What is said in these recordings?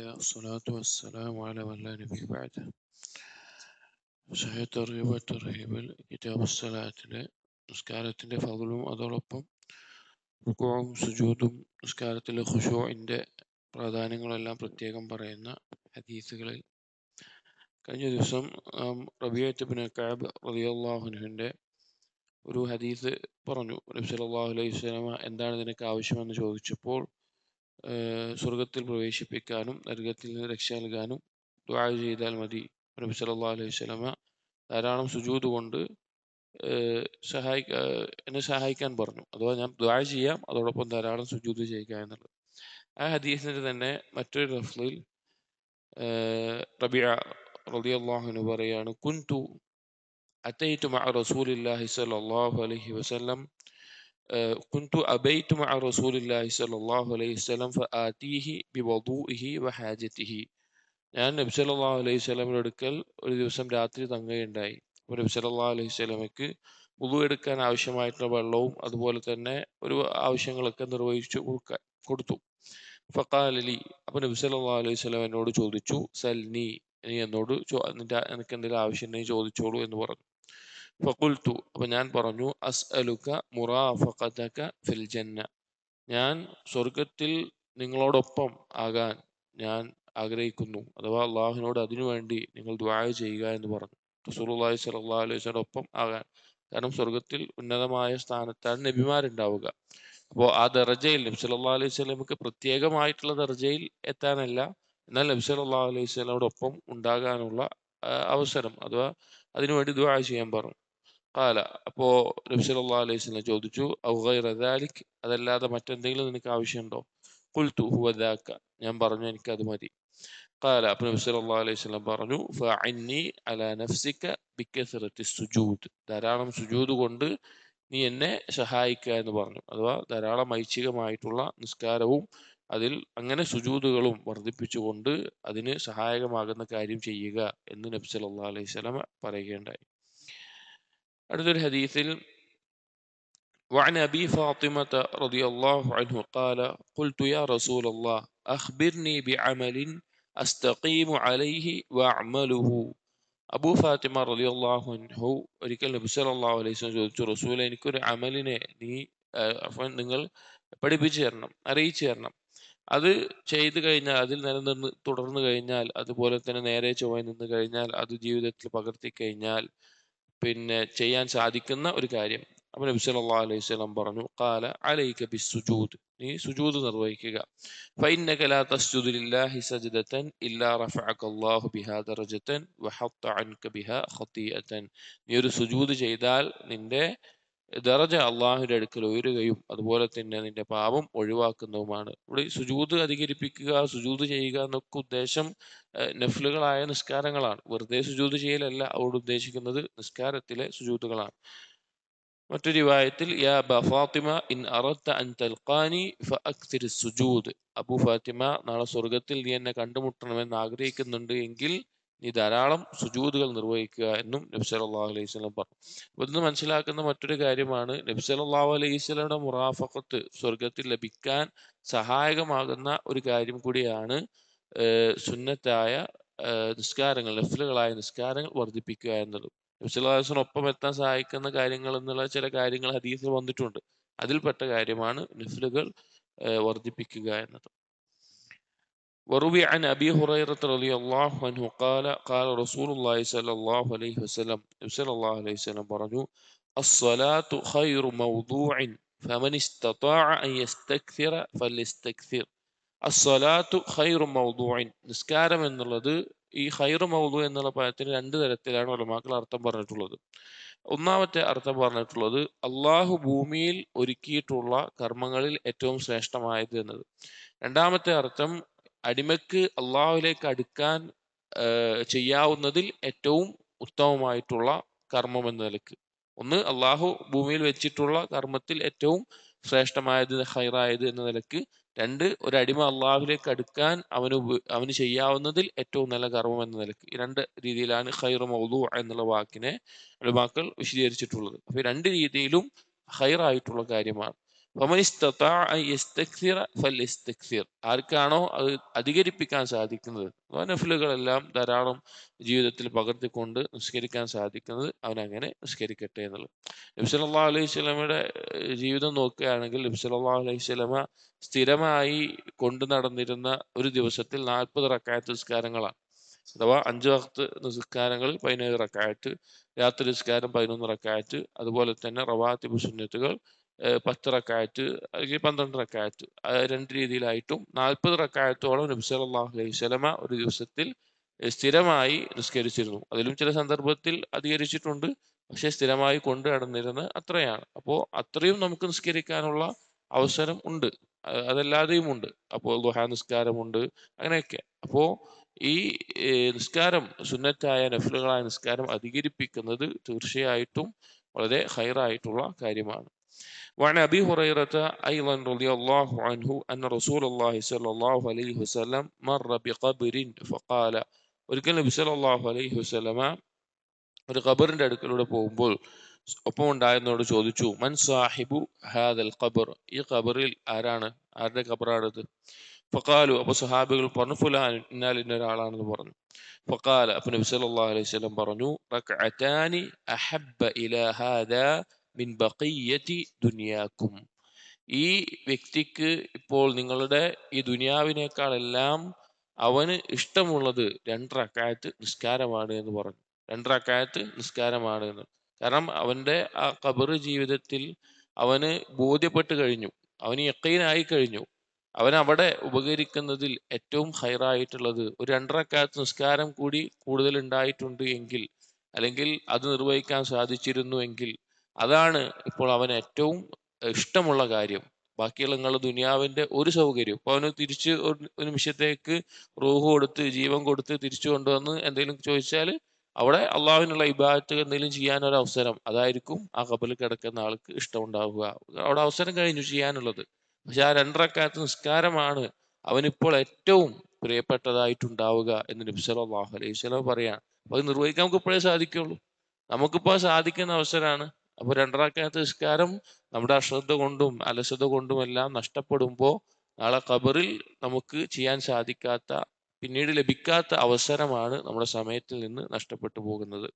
بعده الصلاة والسلام على من لا നബി بعده. സഹ തർഹീബ് തർഹീബിൽ കിതാബ് സലാത്തിലെ നിസ്കാരത്തിന്റെ ഫതിലും അതോടൊപ്പം റുക്കുവും സുജൂദും നിസ്കാരത്തിലെ ഖുഷൂഇന്റെ പ്രാധാന്യങ്ങളെല്ലാം പ്രത്യേകം പറയുന്ന ഹദീസുകളിൽ. കഴിഞ്ഞ ദിവസം റബിയത്തുബിന് കാബ് റബിയല്ലാഹുനുവിന്റെ ഒരു ഹദീസ് പറഞ്ഞു. നബി അലൈഹി സ്വലമ എന്താണ് നിനക്ക് ആവശ്യമെന്ന് ചോദിച്ചപ്പോൾ സ്വർഗത്തിൽ പ്രവേശിപ്പിക്കാനും നരകത്തിൽ നിന്ന് രക്ഷ നൽകാനും ദുആ ചെയ്താൽ മതി. നബി സല്ലാ അലൈഹി സ്വലമ ധാരാളം സുജൂത് കൊണ്ട് സഹായി എന്നെ സഹായിക്കാൻ പറഞ്ഞു. അഥവാ ഞാൻ ദുആ ചെയ്യാം അതോടൊപ്പം ധാരാളം സുജൂത് ചെയ്യുക എന്നുള്ളത്. ആ ഹദീസിന്റെ തന്നെ മറ്റൊരു റഫ്ലിൽ റബിയ റബി അള്ളാഹുന് പറയാണ് കുൻതു മഅ റസൂലില്ലാഹി സല്ലാഹു അലൈഹി വസല്ലം كنت أبيت مع رسول الله صلى الله عليه وسلم فآتيه بوضوئه وحاجته ഞാൻ നബി സല്ലല്ലാഹു അലൈഹി വസല്ലമയുടെ അടുക്കൽ ഒരു ദിവസം രാത്രി തങ്ങുകയുണ്ടായി അപ്പോൾ നബി സല്ലല്ലാഹു അലൈഹി വസല്ലമയ്ക്ക് വുളു എടുക്കാൻ ആവശ്യമായിട്ടുള്ള വെള്ളവും അതുപോലെ തന്നെ ഒരു ആവശ്യങ്ങളൊക്കെ നിർവഹിച്ചു കൊടുക്കാൻ കൊടുത്തു ഫഖാലലി അപ്പോൾ നബി സല്ലല്ലാഹു അലൈഹി വസല്ലം എന്നോട് ചോദിച്ചു സൽനി നീ എന്നോട് ചോ- നിന്റെ നിനക്ക് എന്തെങ്കിലും ആവശ്യം ഉണ്ടെങ്കിൽ ചോദിച്ചോളൂ എന്ന് പറഞ്ഞു ഫഖുൽത്തു അപ്പം ഞാൻ പറഞ്ഞു അസ്അലുക മുറാഫഖതക ഫിൽ ജന്ന. ഞാൻ സ്വർഗത്തിൽ നിങ്ങളോടൊപ്പം ആകാൻ ഞാൻ ആഗ്രഹിക്കുന്നു. അഥവാ അള്ളാഹുവിനോട് അതിനുവേണ്ടി നിങ്ങൾ ദ്വായ ചെയ്യുക എന്ന് പറഞ്ഞു. റസൂലുള്ളാഹി സ്വല്ലല്ലാഹു അലൈഹി വസല്ലം ഒപ്പം ആകാൻ. കാരണം സ്വർഗത്തിൽ ഉന്നതമായ സ്ഥാനത്താണ് നബിമാരുണ്ടാവുക. അപ്പോൾ ആ ദർജയിൽ നബി സല്ലല്ലാഹു അലൈഹി വസല്ലമക്ക് പ്രത്യേകമായിട്ടുള്ള ദർജയിൽ എത്താനല്ല. എന്നാൽ നബി സല്ലല്ലാഹു അലൈഹി വസല്ലമയോടൊപ്പം ഉണ്ടാകാനുള്ള അവസരം അഥവാ അതിനുവേണ്ടി ദുആ ചെയ്യാൻ പറഞ്ഞു. കാല അപ്പോ നബ്സല്ലാ അലൈഹി സ്വലം ചോദിച്ചു ഔഹൈറ ദാലിക്? അതല്ലാതെ മറ്റെന്തെങ്കിലും നിനക്ക് ആവശ്യമുണ്ടോ? കുൽത്തു ഹുവദാക്ക ഞാൻ പറഞ്ഞു എനിക്ക് അത് മതി. കാല അപ്പൊ നബ്സല്ലാ അലൈഹി സ്വലം പറഞ്ഞു ഫഅന്നി അല നഫ്സിക്ക ബിക്കസറത്തി സുജൂദ്. ധാരാളം സുജൂദ് കൊണ്ട് നീ എന്നെ സഹായിക്കുക എന്ന് പറഞ്ഞു. അഥവാ ധാരാളം ഐച്ഛികമായിട്ടുള്ള നിസ്കാരവും അതിൽ അങ്ങനെ സുജൂതുകളും വർദ്ധിപ്പിച്ചുകൊണ്ട് അതിന് സഹായകമാകുന്ന കാര്യം ചെയ്യുക എന്ന് നബ്സല്ലാ അലൈഹി സ്വലം പറയുകയുണ്ടായി. അടുത്തൊരു ഹദീസിൽ وعن أبي فاطمة رضي الله عنه قال قلت يا رسول الله أخبرني بعمل أستقيم عليه وأعمله അബൂ ഫാത്തിമ റളിയല്ലാഹു അൻഹു ഒരിക്കൽ നബി സല്ലല്ലാഹു അലൈഹി വസല്ലം ചോദിച്ചു റസൂലെ എനിക്കൊരു അമലിനെ നീ ആ, അഫ്വാൻ നിങ്ങൾ പഠിപ്പിച്ചു തരണം അറിയിച്ചു തരണം അത് ചെയ്തു കഴിഞ്ഞാൽ അതിൽ നിലനിന്ന് തുടർന്നു കഴിഞ്ഞാൽ അതുപോലെ തന്നെ നേരെ ചൊവ്വ നിന്ന് കഴിഞ്ഞാൽ അത് ജീവിതത്തിൽ പകർത്തി കഴിഞ്ഞാൽ പിന്നെ ചെയ്യാൻ സാധിക്കുന്ന ഒരു കാര്യം. അപ്പൊ നബി സല്ലാ അലൈഹി സ്വലം പറഞ്ഞു കാല അലൈക ബി സുജൂദ് നീ സുജൂദ് നിർവഹിക്കുക. നീ ഒരു സുജൂദ് ചെയ്താൽ നിന്റെ ദറജ അള്ളാഹുവിന്റെ അടുക്കൽ ഉയരുകയും അതുപോലെ തന്നെ നിന്റെ പാപം ഒഴിവാക്കുന്നതുമാണ്. ഇവിടെ ഈ സുജൂദ് അധികരിപ്പിക്കുക സുജൂത് ചെയ്യുക എന്നൊക്കെ ഉദ്ദേശം നഫ്ലുകളായ നിസ്കാരങ്ങളാണ്. വെറുതെ സുജൂത് ചെയ്യലല്ല അവിടെ ഉദ്ദേശിക്കുന്നത് നിസ്കാരത്തിലെ സുജൂദുകളാണ് മറ്റൊരു റിവായത്തിൽ യാ ബ ഫാത്തിമ ഇൻ അൻ തൽഖാനി അബു ഫാത്തിമ നാളെ സ്വർഗത്തിൽ നീ എന്നെ കണ്ടുമുട്ടണമെന്ന് ആഗ്രഹിക്കുന്നുണ്ട് എങ്കിൽ നീ ധാരാളം സുജൂതുകൾ നിർവഹിക്കുക എന്നും നബി സല്ലല്ലാഹു അലൈഹി സ്വലം പറഞ്ഞു. ഇന്ന് മനസ്സിലാക്കുന്ന മറ്റൊരു കാര്യമാണ് നബി സല്ലല്ലാഹു അലൈഹി വസല്ലമയുടെ മുറാഫഖത്ത് സ്വർഗത്തിൽ ലഭിക്കാൻ സഹായകമാകുന്ന ഒരു കാര്യം കൂടിയാണ് സുന്നത്തായ നിസ്കാരങ്ങൾ നഫ്ലുകളായ നിസ്കാരങ്ങൾ വർദ്ധിപ്പിക്കുക നബിസ്വല്ലാസിന് ഒപ്പം എത്താൻ സഹായിക്കുന്ന കാര്യങ്ങൾ എന്നുള്ള ചില കാര്യങ്ങൾ ഹദീസിൽ വന്നിട്ടുണ്ട്. അതിൽപ്പെട്ട കാര്യമാണ് നഫ്ലുകൾ വർദ്ധിപ്പിക്കുക എന്നത്. وروي عن أبي هريرة رضي الله عنه قال قال رسول الله صلى الله عليه وسلم صلى الله عليه وسلم പറഞ്ഞു الصلاة خير موضوع فمن استطاع أن يستكثر فليستكثر الصلاة خير موضوع നിസ്കാരം എന്നുള്ളത് ഈ ഖൈർ മൗദു എന്നുള്ള പദത്തിന് രണ്ട് തരത്തിലാണ് ഉലമാക്കൾ അർത്ഥം പറഞ്ഞിട്ടുള്ളത് ഒന്നാമത്തെ അർത്ഥം പറഞ്ഞിട്ടുള്ളത് അള്ളാഹു ഭൂമിയിൽ ഒരുക്കിയിട്ടുള്ള കർമ്മങ്ങളിൽ ഏറ്റവും ശ്രേഷ്ഠമായത് എന്നത് രണ്ടാമത്തെ അർത്ഥം അടിമക്ക് അള്ളാഹുലേക്ക് അടുക്കാൻ ചെയ്യാവുന്നതിൽ ഏറ്റവും ഉത്തമമായിട്ടുള്ള കർമ്മം എന്ന നിലയ്ക്ക്. ഒന്ന് അള്ളാഹു ഭൂമിയിൽ വെച്ചിട്ടുള്ള കർമ്മത്തിൽ ഏറ്റവും ശ്രേഷ്ഠമായത് ഹൈറായത് എന്ന നിലയ്ക്ക്. രണ്ട് ഒരു അടിമ അള്ളാഹുലേക്ക് അടുക്കാൻ അവന് അവന് ചെയ്യാവുന്നതിൽ ഏറ്റവും നല്ല കർമ്മം എന്ന നിലയ്ക്ക്. ഈ രണ്ട് രീതിയിലാണ് ഹൈർ മൗദു എന്നുള്ള വാക്കിനെ അടിമാക്കൾ വിശദീകരിച്ചിട്ടുള്ളത്. അപ്പൊ രണ്ട് രീതിയിലും ഹൈറായിട്ടുള്ള കാര്യമാണ്. ആർക്കാണോ അത് അധികരിപ്പിക്കാൻ സാധിക്കുന്നത്? നഫലുകളെല്ലാം ധാരാളം ജീവിതത്തിൽ പകർത്തിക്കൊണ്ട് നിസ്കരിക്കാൻ സാധിക്കുന്നത് അവൻ അങ്ങനെ നിസ്കരിക്കട്ടെ എന്നുള്ളത്. നബ്സല്ലാ അലൈഹി സ്വലമയുടെ ജീവിതം നോക്കുകയാണെങ്കിൽ നബ്സല്ലാ അലൈഹി സ്വലമ സ്ഥിരമായി കൊണ്ടു നടന്നിരുന്ന ഒരു ദിവസത്തിൽ നാൽപ്പത് റക്കായത്ത് നിസ്കാരങ്ങളാണ്. അഥവാ അഞ്ച് വക്ത് നിസ്കാരങ്ങൾ പതിനേഴ് റക്കായത്ത് രാത്രി നിസ്കാരം പതിനൊന്ന് റക്കായത്ത് അതുപോലെ തന്നെ റവാത്തിബ് സുന്നത്തുകൾ പത്ത് റക്കായത്ത് അല്ലെങ്കിൽ പന്ത്രണ്ട് റക്കായത്ത് രണ്ട് രീതിയിലായിട്ടും നാൽപ്പത് റക്കായത്തോളം നബി സല്ലല്ലാഹു അലൈഹി സ്വലമ ഒരു ദിവസത്തിൽ സ്ഥിരമായി നിസ്കരിച്ചിരുന്നു. അതിലും ചില സന്ദർഭത്തിൽ അധികരിച്ചിട്ടുണ്ട് പക്ഷെ സ്ഥിരമായി കൊണ്ടു നടന്നിരുന്നത് അത്രയാണ്. അപ്പോൾ അത്രയും നമുക്ക് നിസ്കരിക്കാനുള്ള അവസരം ഉണ്ട്. അതല്ലാതെയും ഉണ്ട്. അപ്പോൾ ദുഹാ നിസ്കാരമുണ്ട് അങ്ങനെയൊക്കെ. അപ്പോൾ ഈ നിസ്കാരം സുന്നത്തായ നഫലുകളായ നിസ്കാരം അധികരിപ്പിക്കുന്നത് തീർച്ചയായിട്ടും വളരെ ഹൈറായിട്ടുള്ള കാര്യമാണ്. وعن أبي هريرة أيضا رضي الله عنه أن رسول الله صلى الله عليه وسلم مر بقبر فقال ഒരിക്കൽ നബി സല്ലല്ലാഹു അലൈഹി വസല്ലമ ഒരു ഖബറിന്റെ അടുക്കലൂടെ പോകുമ്പോൾ ഒപ്പം ഉണ്ടായിരുന്നവരോട് ചോദിച്ചു മൻ സാഹിബു ഹാദൽ ഖബർ ഈ ഖബറിൽ ആരാണ് ആരുടെ ഖബറാണിത് ഫഖാലു അപ്പൊ സഹാബികൾ പറഞ്ഞു ഫുലാൻ ഇന്നാൽ ഇന്ന ഒരാളാണെന്ന് പറഞ്ഞു ഫഖാല അപ്പൊ നബി സല്ലല്ലാഹു അലൈഹി വസല്ലം പറഞ്ഞു റക്അതാനി അഹബ്ബ ഇലാ ഹാദാ മിൻ ബക്കയ്യത്തി ദുനിയാക്കും. ഈ വ്യക്തിക്ക് ഇപ്പോൾ നിങ്ങളുടെ ഈ ദുനിയാവിനേക്കാളെല്ലാം അവന് ഇഷ്ടമുള്ളത് രണ്ടറക്കായത്ത് നിസ്കാരമാണ് എന്ന് പറഞ്ഞു. രണ്ടറക്കായത്ത് നിസ്കാരമാണ് എന്ന്. കാരണം അവന്റെ ആ കബർ ജീവിതത്തിൽ അവന് ബോധ്യപ്പെട്ട് കഴിഞ്ഞു. അവന് യക്കീനായി കഴിഞ്ഞു. അവൻ അവിടെ ഉപകരിക്കുന്നതിൽ ഏറ്റവും ഹൈറായിട്ടുള്ളത് ഒരു രണ്ടറക്കാലത്ത് നിസ്കാരം കൂടി കൂടുതൽ ഉണ്ടായിട്ടുണ്ട് എങ്കിൽ അല്ലെങ്കിൽ അത് നിർവഹിക്കാൻ സാധിച്ചിരുന്നു എങ്കിൽ അതാണ് ഇപ്പോൾ അവന് ഏറ്റവും ഇഷ്ടമുള്ള കാര്യം. ബാക്കിയുള്ള നിങ്ങളുടെ ദുനിയാവിന്റെ ഒരു സൗകര്യം. ഇപ്പൊ അവന് തിരിച്ച് ഒരു നിമിഷത്തേക്ക് റൂഹ് കൊടുത്ത് ജീവൻ കൊടുത്ത് തിരിച്ചു കൊണ്ടുവന്ന് എന്തെങ്കിലും ചോദിച്ചാൽ അവിടെ അള്ളാഹുവിനുള്ള ഇബാദത്ത് എന്തെങ്കിലും ചെയ്യാനൊരു അവസരം. അതായിരിക്കും ആ കബലിൽ കിടക്കുന്ന ആൾക്ക് ഇഷ്ടമുണ്ടാവുക. അവിടെ അവസരം കഴിഞ്ഞു ചെയ്യാനുള്ളത്. പക്ഷെ ആ രണ്ടരക്കാലത്ത് നിസ്കാരമാണ് അവനിപ്പോൾ ഏറ്റവും പ്രിയപ്പെട്ടതായിട്ടുണ്ടാവുക എന്ന് നബി അള്ളാഹു അലൈഹി വസല്ലം പറയാണ് അപ്പൊ അത് നിർവഹിക്കാൻ നമുക്ക് ഇപ്പോഴേ സാധിക്കുള്ളൂ. നമുക്കിപ്പോൾ സാധിക്കുന്ന അവസരമാണ് അപ്പൊ രണ്ടരക്കാലത്ത് നിസ്കാരം നമ്മുടെ അശ്രദ്ധ കൊണ്ടും അലസത കൊണ്ടും എല്ലാം നഷ്ടപ്പെടുമ്പോൾ നാളെ ഖബറിൽ നമുക്ക് ചെയ്യാൻ സാധിക്കാത്ത പിന്നീട് ലഭിക്കാത്ത അവസരമാണ് നമ്മുടെ സമയത്തിൽ നിന്ന് നഷ്ടപ്പെട്ടു പോകുന്നത്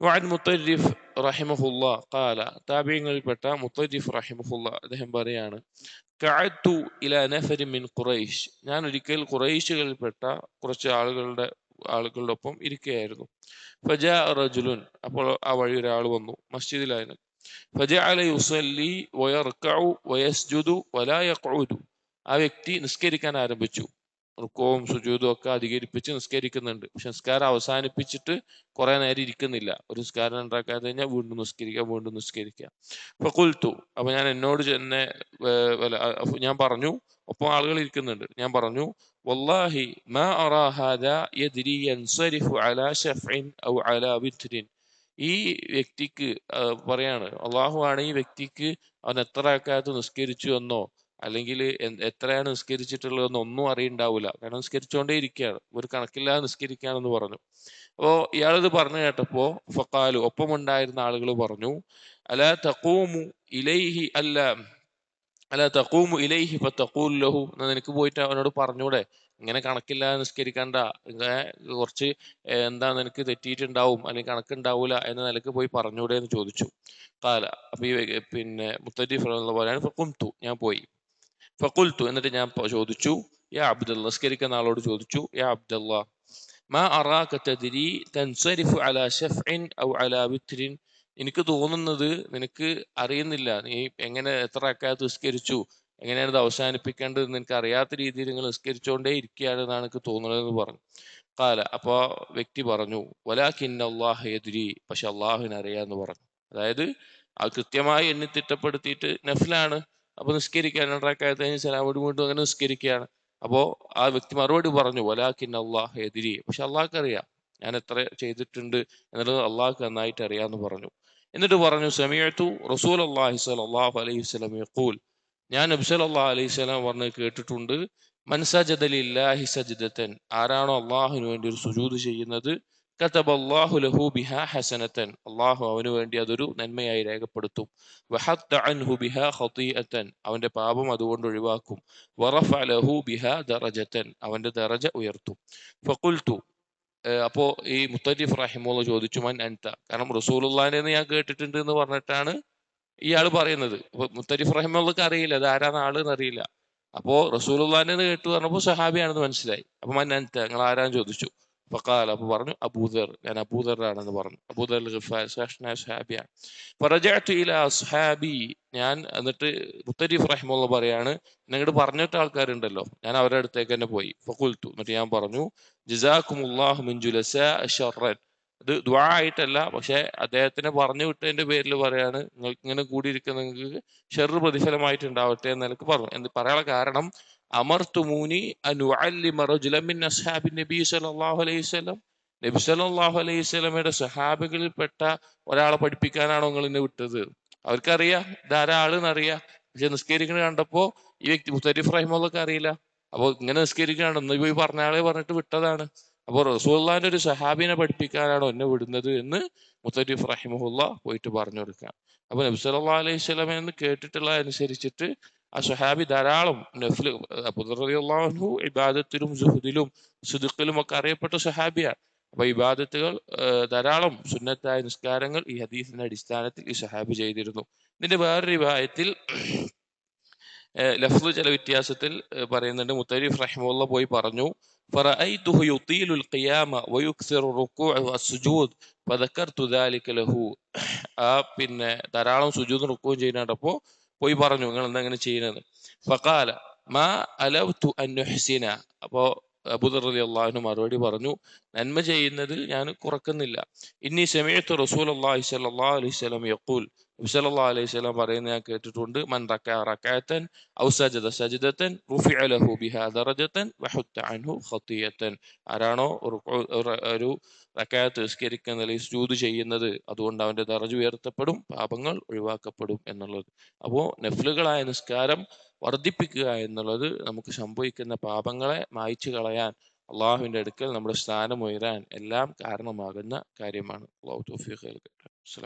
وعن مطرف رحمه الله قال താബിയങ്ങളിൽപ്പെട്ട മുത്തരിഫ് റഹിമഹുല്ല അദ്ദേഹം പറയാണ് കഅത്തു ഇലാ നഫരി മിൻ ഖുറൈശ് ഞാൻ ഒരിക്കൽ ഖുറൈശുകളിൽപ്പെട്ട കുറച്ച് ആളുകളുടെ ആളുകളുടെ ഇരിക്കുകയായിരുന്നു. ഫജ റജുലുൻ അപ്പോൾ ആ വഴി ഒരാൾ വന്നു മസ്ജിദിലായിരുന്നു. ഫജ അല യുസല്ലി വയർക്കു വയസ്ജുദു വലാ യഖഉദു. ആ വ്യക്തി നിസ്കരിക്കാൻ ആരംഭിച്ചു. റുക്കവും സുജൂതും ഒക്കെ അധികരിപ്പിച്ച് നിസ്കരിക്കുന്നുണ്ട്. പക്ഷെ നിസ്കാരം അവസാനിപ്പിച്ചിട്ട് കുറെ നേരം ഇരിക്കുന്നില്ല. ഒരു നിസ്കാരം ഉണ്ടാക്കാതെ കഴിഞ്ഞാൽ വീണ്ടും നിസ്കരിക്കുക വീണ്ടും നിസ്കരിക്കുക. അപ്പൊ കുൽത്തു അപ്പൊ ഞാൻ എന്നോട് തന്നെ ഞാൻ പറഞ്ഞു ഒപ്പം ആളുകൾ ഇരിക്കുന്നുണ്ട്. ഞാൻ പറഞ്ഞു വല്ലാഹി മാ അറാ ഹാദാ ഈ വ്യക്തിക്ക് പറയാണ് അള്ളാഹു ആണ് ഈ വ്യക്തിക്ക് അവൻ എത്ര ആക്കാത്ത നിസ്കരിച്ചു എന്നോ അല്ലെങ്കിൽ എത്രയാണ് നിസ്കരിച്ചിട്ടുള്ളതെന്ന് ഒന്നും അറിയണ്ടാവില്ല കാരണം നിസ്കരിച്ചുകൊണ്ടേ ഇരിക്കുകയാണ്. ഒരു കണക്കില്ലാതെ നിസ്കരിക്കുകയാണെന്ന് പറഞ്ഞു. അപ്പോൾ ഇയാളിത് പറഞ്ഞു കേട്ടപ്പോൾ ഫക്കാലു ഒപ്പമുണ്ടായിരുന്ന ആളുകൾ പറഞ്ഞു അല തക്കൂമു ഇലൈഹി അല്ല അല്ല തക്കൂമു ഇലൈഹി ഫതഖൂൽ ലഹു എന്നാൽ നിനക്ക് പോയിട്ട് അവനോട് പറഞ്ഞൂടെ ഇങ്ങനെ കണക്കില്ലാതെ നിസ്കരിക്കണ്ട. കുറച്ച് എന്താ നിനക്ക് തെറ്റിയിട്ടുണ്ടാവും അല്ലെങ്കിൽ കണക്കുണ്ടാവൂല എന്ന നിലയ്ക്ക് പോയി പറഞ്ഞൂടെ എന്ന് ചോദിച്ചു. കാല അപ്പൊ ഈ പിന്നെ മുത്തരീഫ് പറയാണ് പോലെയാണ് കുംതു ഞാൻ പോയി. ഫക്കുൽത്തു എന്നിട്ട് ഞാൻ ചോദിച്ചു യാ അബ്ദുള്ള നിസ്കരിക്കുന്ന ആളോട് ചോദിച്ചു യാ അബ്ദുള്ള മാ അറാക തദ്രി തൻസരിഫു അലാ ഷഫ്ഇൻ ഔ അലാ വിത്രിൻ? എനിക്ക് തോന്നുന്നത് നിനക്ക് അറിയുന്നില്ല. നീ എങ്ങനെ എത്ര അക്കാലത്ത് നിസ്കരിച്ചു? എങ്ങനെയാണ് ഇത് അവസാനിപ്പിക്കേണ്ടത് നിനക്ക് അറിയാത്ത രീതിയിൽ നിങ്ങൾ നിസ്കരിച്ചുകൊണ്ടേ ഇരിക്കുകയാണ് എന്നാണ് എനിക്ക് തോന്നുന്നത് എന്ന് പറഞ്ഞു. കാല അപ്പൊ വ്യക്തി പറഞ്ഞു വലാഖിൻ അള്ളാഹ് എതിരി പക്ഷെ അള്ളാഹുവിനറിയാന്ന് പറഞ്ഞു. അതായത് ആ കൃത്യമായി എണ്ണി തിട്ടപ്പെടുത്തിയിട്ട് നഫിലാണ്. അപ്പൊ നിസ്കരിക്കാൻ രണ്ടാക്കാലത്ത് കഴിഞ്ഞ് സലാമോട് വീണ്ടും അങ്ങനെ നിസ്കരിക്കുകയാണ്. അപ്പോ ആ വ്യക്തി മറുപടി പറഞ്ഞു വലാഖിൻ അള്ളാഹ് എതിരി പക്ഷെ അള്ളാഹ്ക്ക് അറിയാം ഞാൻ എത്ര ചെയ്തിട്ടുണ്ട് എന്നുള്ളത് അള്ളാഹ്ക്ക് നന്നായിട്ട് അറിയാന്ന് പറഞ്ഞു. എന്നിട്ട് പറഞ്ഞു സമയത്തു റസൂൽ അള്ളാഹി സലാഹു അലൈഹി സ്വലം യഖൂൽ. ഞാൻ നബി സല്ലല്ലാഹു അലൈഹി സ്വലാം പറഞ്ഞ് കേട്ടിട്ടുണ്ട് മൻസജദലില്ലാഹി സജിദത്തൻ ആരാണോ അള്ളാഹുവിന് വേണ്ടി ഒരു സുജൂത് ചെയ്യുന്നത് കതബല്ലാഹു ലഹു അള്ളാഹു അവന് വേണ്ടി അതൊരു നന്മയായി രേഖപ്പെടുത്തും. അൻഹു അവന്റെ പാപം അതുകൊണ്ട് ഒഴിവാക്കും. ലഹു അവന്റെ ദറജ ഉയർത്തും. ഫഖുൽതു അപ്പോ ഈ മുത്തരിഫ് റഹിമുള്ള ചോദിച്ചു മൻ അൻത? കാരണം റസൂലുള്ളാഹിനെ ഞാൻ കേട്ടിട്ടുണ്ട് എന്ന് പറഞ്ഞിട്ടാണ് ഇയാൾ പറയുന്നത്. അപ്പൊ മുത്തരിഫ് റഹിമുള്ളക്ക് അറിയില്ല അത് ആരാന്ന് ആൾ അറിയില്ല. അപ്പോ റസൂലുള്ളാഹിനെ കേട്ടു പറഞ്ഞപ്പോ സഹാബിയാണെന്ന് മനസ്സിലായി. അപ്പൊ മൻ അൻത നിങ്ങൾ ആരാന്ന് ചോദിച്ചു? ഫക്കാൽ അപ്പൊ പറഞ്ഞു അബൂദർ ഞാൻ അബൂദറാണെന്ന് പറഞ്ഞു അബൂദർ ഇലാ അസ്ഹാബി ഞാൻ എന്നിട്ട് മുത്തരീഫ് റഹിമുള്ള പറയാണ് നിങ്ങളുടെ പറഞ്ഞിട്ട് ആൾക്കാരുണ്ടല്ലോ. ഞാൻ അവരുടെ അടുത്തേക്ക് തന്നെ പോയി. ഫക്കുൽത്തു എന്നിട്ട് ഞാൻ പറഞ്ഞു ജിസാഖുമുല്ലാഹു മിൻ ജുലസ ഷർറൻ ഇത് ദ്വാ ആയിട്ടല്ല പക്ഷെ അദ്ദേഹത്തിനെ പറഞ്ഞു വിട്ടതിന്റെ പേരിൽ പറയാണ് നിങ്ങൾക്ക് ഇങ്ങനെ കൂടിയിരിക്കുന്ന നിങ്ങൾക്ക് ഷെറ് പ്രതിഫലമായിട്ട് ഉണ്ടാവട്ടെ എന്ന് എനിക്ക് പറഞ്ഞു. എന്ന് പറയാനുള്ള കാരണം മിൻ അസ്ഹാബി നബി സല്ലല്ലാഹു അലൈഹി വസല്ലം. നബി സല്ലല്ലാഹു അലൈഹി വസല്ലമയുടെ സഹാബികളിൽപ്പെട്ട ഒരാളെ പഠിപ്പിക്കാനാണോ നിങ്ങൾ എന്നെ വിട്ടത്? അവർക്കറിയാം ധാരാളെന്നറിയാം പക്ഷെ നിസ്കരിക്കുന്നത് കണ്ടപ്പോ ഈ വ്യക്തി മുത്തരിഫ് റഹിമുള്ളക്ക് അറിയില്ല. അപ്പൊ ഇങ്ങനെ നിസ്കരിക്കുകയാണ് ഒന്ന് പോയി പറഞ്ഞ ആളെ പറഞ്ഞിട്ട് വിട്ടതാണ്. അപ്പോൾ റസൂള്ളാന്റെ ഒരു സഹാബിനെ പഠിപ്പിക്കാനാണോ എന്നെ വിടുന്നത് എന്ന് മുത്തരിഫ് റഹിമുല്ല പോയിട്ട് പറഞ്ഞു കൊടുക്കാം. അപ്പൊ നബി അലൈഹി വസല്ലമ എന്ന് കേട്ടിട്ടുള്ള അനുസരിച്ചിട്ട് ആ സുഹാബി ധാരാളം നഫ്ല് അബുദറിയാഹു ഇബാദത്തിലും സുഹുദിലും സുദുക്കിലും ഒക്കെ അറിയപ്പെട്ട സുഹാബിയാണ്. അപ്പൊ ഇബാദത്തുകൾ ധാരാളം സുന്നത്തായ നിസ്കാരങ്ങൾ ഈ ഹദീസിന്റെ അടിസ്ഥാനത്തിൽ ഈ സഹാബി ചെയ്തിരുന്നു. ഇതിന്റെ വേറൊരു വിഭാഗത്തിൽ ലഫ്ലു ചില വ്യത്യാസത്തിൽ പറയുന്നുണ്ട്. മുത്തരിഫ് റഹിമുള്ള പോയി പറഞ്ഞു فرأيته يطيل القيام ويكثر الركوع والسجود فذكرت ذلك له ആ പിന്നെ ധാരാളം സുജൂദ് റുക്കുകയും ചെയ്യുന്നുണ്ടപ്പോ പോയി പറഞ്ഞു നിങ്ങൾ എന്താ അങ്ങനെ ചെയ്യുന്നത് ഫഖാല മാ അലവ്തു അൻ നുഹ്സിന അപ്പോ അബൂദർ റളിയല്ലാഹു അൻഹു മറുപടി പറഞ്ഞു നന്മ ചെയ്യുന്നതിൽ ഞാൻ കുറക്കുന്നില്ല ഇന്നി സമയത്ത് റസൂൽ അള്ളാഹി സല്ലല്ലാഹു അലൈഹി വസല്ലം യഖൂൽ നബി സല്ലല്ലാഹു അലൈഹി വസല്ലം പറയുന്നത് ഞാൻ കേട്ടിട്ടുണ്ട്. മൻ റക്അ റക്അത്തൻ ഔ സജദ അലഹു ബിഹാദറജത്തൻ ലഹു ബിഹാ ദറജത്തൻ വഹുത്ത അൻഹു ഖതിയത്തൻ ആരാണോ ഒരു- ഒരു നിസ്കരിക്കുന്ന അല്ലെങ്കിൽ സുജൂദ് ചെയ്യുന്നത് അതുകൊണ്ട് അവന്റെ ദറജ് ഉയർത്തപ്പെടും പാപങ്ങൾ ഒഴിവാക്കപ്പെടും എന്നുള്ളത്. അപ്പോൾ നെഫ്ലുകളായ നിസ്കാരം വർദ്ധിപ്പിക്കുക എന്നുള്ളത് നമുക്ക് സംഭവിക്കുന്ന പാപങ്ങളെ മായ്ച്ചു കളയാൻ അള്ളാഹുവിന്റെ അടുക്കൽ നമ്മുടെ സ്ഥാനം ഉയരാൻ എല്ലാം കാരണമാകുന്ന കാര്യമാണ്. അള്ളാഹു തൗഫീഖ് നൽകട്ടെ.